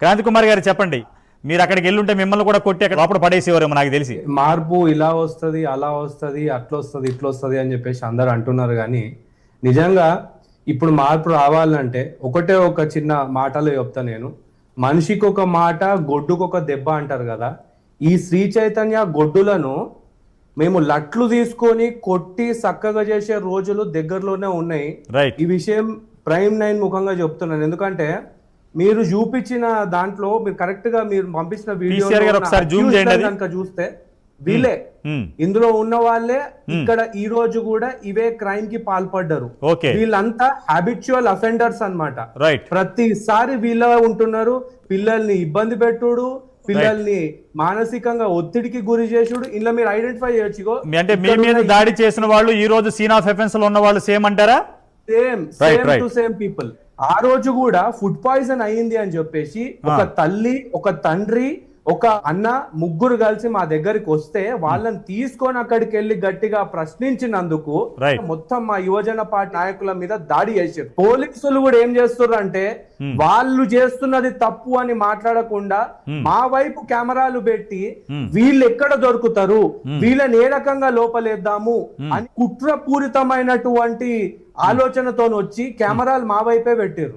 క్రాంతి కుమార్ గారు చెప్పండి. మీరు అక్కడికి వెళ్ళుంటే మిమ్మల్ని కూడా కొట్టి అక్కడ లోపల పడేసేవారేమో నాకు తెలిసి. మార్పు ఇలా వస్తది అలా వస్తది అట్లా వస్తది ఇట్లా వస్తది అని చెప్పేసి అందరు అంటున్నారు కానీ నిజంగా ఇప్పుడు మార్పు రావాలంటే ఒకటే ఒక చిన్న మాటలో చెప్తా నేను. మనిషికి ఒక మాట గొడ్డుకు ఒక దెబ్బ అంటారు కదా. ఈ శ్రీ చైతన్య గొడ్డులను మేము లట్లు తీసుకొని కొట్టి చక్కగా చేసే రోజులు దగ్గరలోనే ఉన్నాయి. రైట్ ఈ విషయం ప్రైమ్ నైన్ ముఖంగా చెప్తున్నాను. ఎందుకంటే మీరు చూపించిన దాంట్లో మీరు కరెక్ట్గా మీరు పంపించిన వీడియో. కనుక చూస్తే వీళ్ళే. ఇందులో ఉన్న వాళ్ళే ఇక్కడ ఈ రోజు కూడా ఇవే క్రైమ్కి పాల్పడ్డారు. వీళ్ళంతా హ్యాబిచువల్ అఫెండర్స్ అన్నమాట. రైట్ ప్రతిసారి వీళ్ళ ఉంటున్నారు. పిల్లల్ని ఇబ్బంది పెట్టుడు పిల్లల్ని మానసికంగా ఒత్తిడికి గురి చేసుడు. ఇలా మీరు ఐడెంటిఫై చేయొచ్చు అంటే మీ మీద దాడి చేసిన వాళ్ళు ఈ రోజు సీన్ ఆఫ్ ఎఫెన్స్లో ఉన్న వాళ్ళు సేమ్ అంటారా? Same same. Two same people ఆ రోజు కూడా ఫుడ్ పాయిజన్ అయింది అని చెప్పేసి ఒక తల్లి ఒక తండ్రి ఒక అన్న ముగ్గురు కలిసి మా దగ్గరికి వస్తే వాళ్ళని తీసుకొని అక్కడికి వెళ్ళి గట్టిగా ప్రశ్నించినందుకు. మొత్తం మా యువజన పార్టీ నాయకుల మీద దాడి చేశారు. పోలీసులు కూడా ఏం చేస్తున్నారు అంటే వాళ్ళు చేస్తున్నది తప్పు అని మాట్లాడకుండా మా వైపు కెమెరాలు పెట్టి వీళ్ళు ఎక్కడ దొరుకుతారు? వీళ్ళని ఏ రకంగా లోపలేద్దాము? అని కుట్రపూరితమైనటువంటి ఆలోచనతో వచ్చి కెమెరాలు మా వైపే పెట్టారు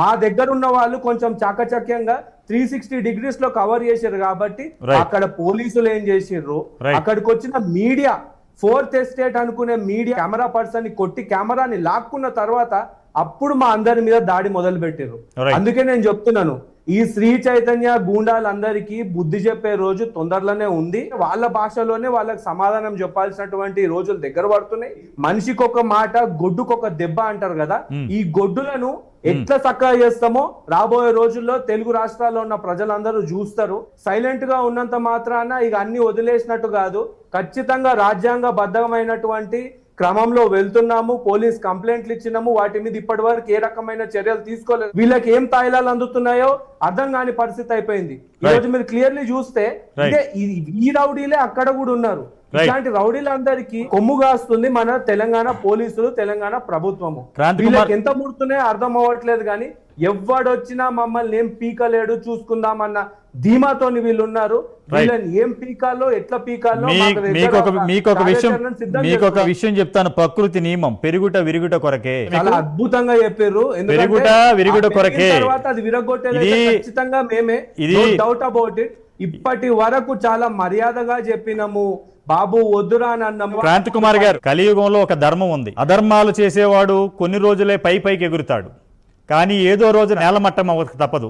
మా దగ్గర ఉన్న వాళ్ళు కొంచెం చాకచక్యంగా త్రీ సిక్స్టీ డిగ్రీస్లో కవర్ చేశారు కాబట్టి. అక్కడ పోలీసులు ఏం చేసిర్రు. అక్కడికి వచ్చిన మీడియా ఫోర్త్ ఎస్టేట్ అనుకునే మీడియా కెమెరా పర్సన్ని కొట్టి కెమెరాని లాక్కున్న తర్వాత అప్పుడు మా అందరి మీద దాడి మొదలు పెట్టారు. అందుకే నేను చెప్తున్నాను ఈ శ్రీ చైతన్య గూండాలందరికీ బుద్ధి చెప్పే రోజు తొందరలోనే ఉంది. వాళ్ళ భాషలోనే వాళ్ళకి సమాధానం చెప్పాల్సినటువంటి రోజులు దగ్గర పడుతున్నాయి. మనిషికి ఒక మాట గొడ్డుకొక దెబ్బ అంటారు కదా ఈ గొడ్డులను ఎట్లా చక్కగా చేస్తామో రాబోయే రోజుల్లో తెలుగు రాష్ట్రాల్లో ఉన్న ప్రజలందరూ చూస్తారు. సైలెంట్గా ఉన్నంత మాత్రాన ఇక అన్ని వదిలేసినట్టు కాదు. ఖచ్చితంగా రాజ్యాంగ బద్ధమైనటువంటి క్రమంలో వెళ్తున్నాము పోలీస్ కంప్లైంట్లు ఇచ్చినాము వాటి మీద ఇప్పటి వరకు ఏ రకమైన చర్యలు తీసుకోలేదు. వీళ్ళకి ఏం తాయిలాలు అందుతున్నాయో అర్థం కాని పరిస్థితి అయిపోయింది. ఈ రోజు మీరు క్లియర్లీ చూస్తే ఇదే ఈ- రౌడీలే అక్కడ కూడా ఉన్నారు. ఇలాంటి రౌడీలందరికీ కొమ్ము కాస్తుంది మన తెలంగాణ పోలీసులు తెలంగాణ ప్రభుత్వము. వీళ్ళకి ఎంత ముడుతున్నాయో అర్థం అవ్వట్లేదు కానీ ఎవడొచ్చినా మమ్మల్ని ఏం పీకలేడు చూసుకుందామన్న ధీమాతోని వీళ్ళు ఉన్నారు వీళ్ళని ఏం పీకాలో ఎట్లా పీకాలో మాకు ఒక ఒక మీకు ఒక విషయం మీకు ఒక. విషయం చెప్తాను. ప్రకృతి నియమం. పెరుగుట విరుగుట కొరకే. చాలా అద్భుతంగా చెప్పారు. విరుగుట, విరుగుట కొరకే. తర్వాత అది విరగొట్టేది ఇది- ఖచ్చితంగా మేమే. ఇది- డౌట్ అబౌట్ ఇట్ ఇప్పటి వరకు చాలా మర్యాదగా చెప్పినము. బాబు వద్దురా అని అన్నాము క్రాంతి కుమార్ గారు కలియుగంలో ఒక ధర్మం ఉంది. అధర్మాలు చేసేవాడు కొన్ని రోజులే పై పైకి ఎగురుతాడు. కానీ ఏదో రోజు నేలమట్టం అవ్వక తప్పదు.